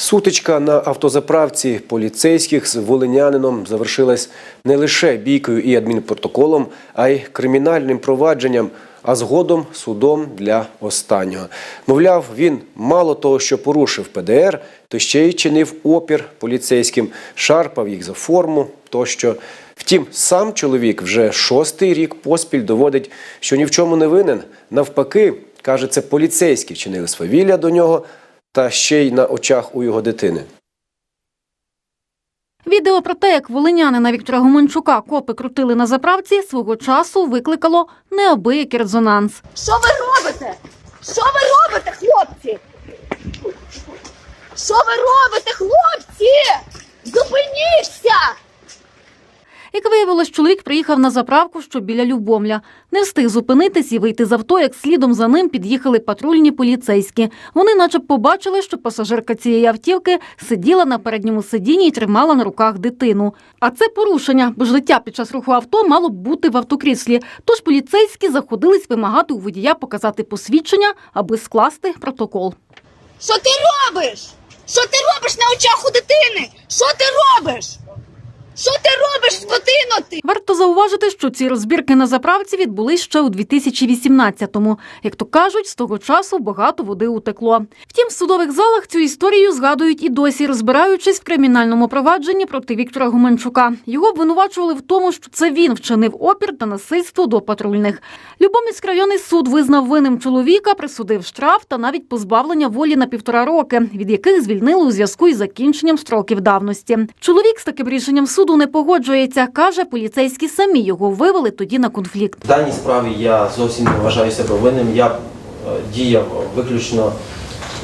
Сутичка на автозаправці поліцейських з волинянином завершилась не лише бійкою і адмінпротоколом, а й кримінальним провадженням, а згодом судом для останнього. Мовляв, він мало того, що порушив ПДР, то ще й чинив опір поліцейським, шарпав їх за форму тощо. Втім, сам чоловік вже шостий рік поспіль доводить, що ні в чому не винен. Навпаки, каже, це поліцейські вчинили свавілля до нього та ще й на очах у його дитини. Відео про те, як волинянина Віктора Гуменчука копи крутили на заправці, свого часу викликало неабиякий резонанс. Що ви робите? Що ви робите, хлопці? Що ви робите, хлопці? Зупиніться! Як виявилось, чоловік приїхав на заправку, що біля Любомля. Не встиг зупинитись і вийти з авто, як слідом за ним під'їхали патрульні поліцейські. Вони наче побачили, що пасажирка цієї автівки сиділа на передньому сидінні і тримала на руках дитину. А це порушення, бо ж дитя під час руху авто мало б бути в автокріслі. Тож поліцейські заходились вимагати у водія показати посвідчення, аби скласти протокол. Що ти робиш? Що ти робиш на очах у дитини? Що ти робиш? Що ти робиш, скотино ти? Варто зауважити, що ці розбірки на заправці відбулись ще у 2018-му. Як то кажуть, з того часу багато води утекло. Втім, в судових залах цю історію згадують і досі, розбираючись в кримінальному провадженні проти Віктора Гуменчука. Його обвинувачували в тому, що це він вчинив опір та насильство до патрульних. Любомльський районний суд визнав винним чоловіка, присудив штраф та навіть позбавлення волі на півтора роки, від яких звільнили у зв'язку із закінченням строків давності. Чоловік з таким рішенням суду не погоджується. каже, поліцейські самі його вивели тоді на конфлікт. В даній справі я зовсім не вважаю себе винним. Я е, діяв виключно,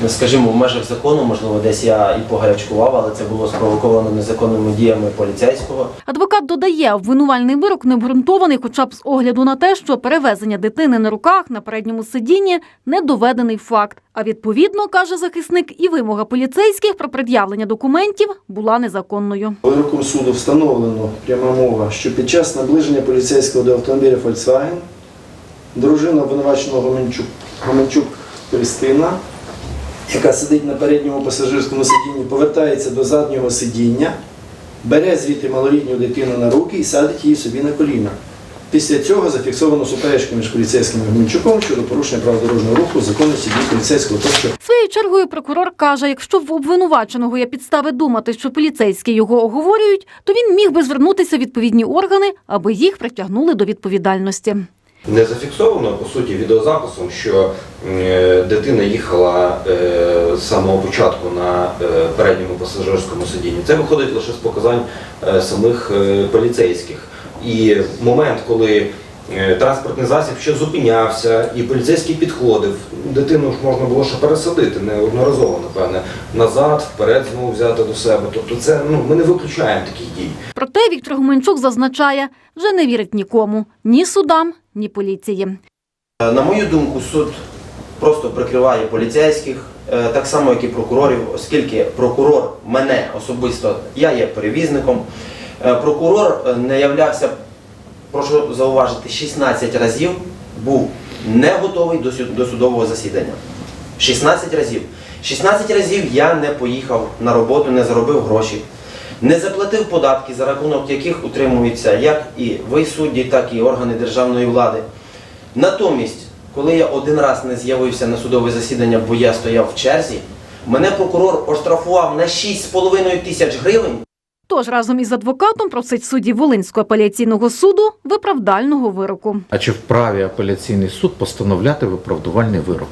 скажімо, в межах закону, можливо, десь я і погарячкував, але це було спровоковано незаконними діями поліцейського. Адвокат додає, обвинувальний вирок не обґрунтований, хоча б з огляду на те, що перевезення дитини на руках на передньому сидінні не доведений факт. А відповідно, каже захисник, і вимога поліцейських про пред'явлення документів була незаконною. Вироком суду встановлено пряма мова, що під час наближення поліцейського до автомобіля Volkswagen дружина обвинуваченого Гоменчук, Гоменчук Христина, яка сидить на передньому пасажирському сидінні, повертається до заднього сидіння, бере звідти малолітню дитину на руки і садить її собі на коліна. Після цього зафіксовано суперечку між поліцейським і щодо порушення прав дорожнього руху, законності дій поліцейського тощо. Своєю чергою прокурор каже, якщо в обвинуваченого є підстави думати, що поліцейські його оговорюють, то він міг би звернутися в відповідні органи, аби їх притягнули до відповідальності. Не зафіксовано по суті відеозаписом, що е, дитина їхала е, з самого початку на е, передньому пасажирському сидінні. Це виходить лише з показань самих поліцейських. І момент, коли транспортний засіб ще зупинявся, і поліцейський підходив, дитину ж можна було ще пересадити неодноразово, напевне, назад, вперед знову взяти до себе. Тобто, це ну ми не виключаємо таких дій. Проте Віктор Гуменчук зазначає, вже не вірить нікому ні судам, ні поліції. Е, На мою думку, суд просто прикриває поліцейських, е, так само, як і прокурорів, оскільки прокурор мене особисто, я є перевізником. Е, Прокурор не являвся, прошу зауважити, 16 разів був не готовий до судового засідання. 16 разів. 16 разів я не поїхав на роботу, не заробив гроші, не заплатив податки, за рахунок яких утримуються як і ви судді, так і органи державної влади. Натомість, коли я один раз не з'явився на судове засідання, бо я стояв в черзі, мене прокурор оштрафував на 6,5 тисяч гривень. Тож разом із адвокатом просить судді Волинського апеляційного суду виправдального вироку. А чи вправі апеляційний суд постановляти виправдувальний вирок?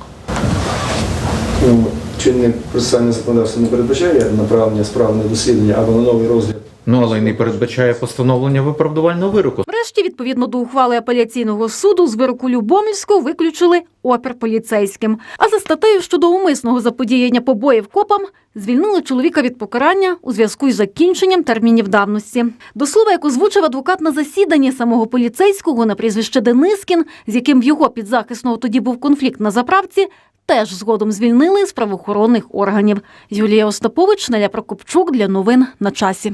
Чинне процесуальне законодавство не передбачає направлення справи на дослідження або на новий розгляд. Ну але й не передбачає постановлення виправдувального вироку. Врешті, відповідно до ухвали апеляційного суду, з вироку Любомльського виключили опір поліцейським. А за статтею щодо умисного заподіяння побоїв копам звільнили чоловіка від покарання у зв'язку із закінченням термінів давності. До слова, як озвучив адвокат на засіданні самого поліцейського на прізвище Денискін, з яким в його підзахисного тоді був конфлікт на заправці, теж згодом звільнили з правоохоронних органів. Юлія Остапович, Неля Прокопчук для новин на часі.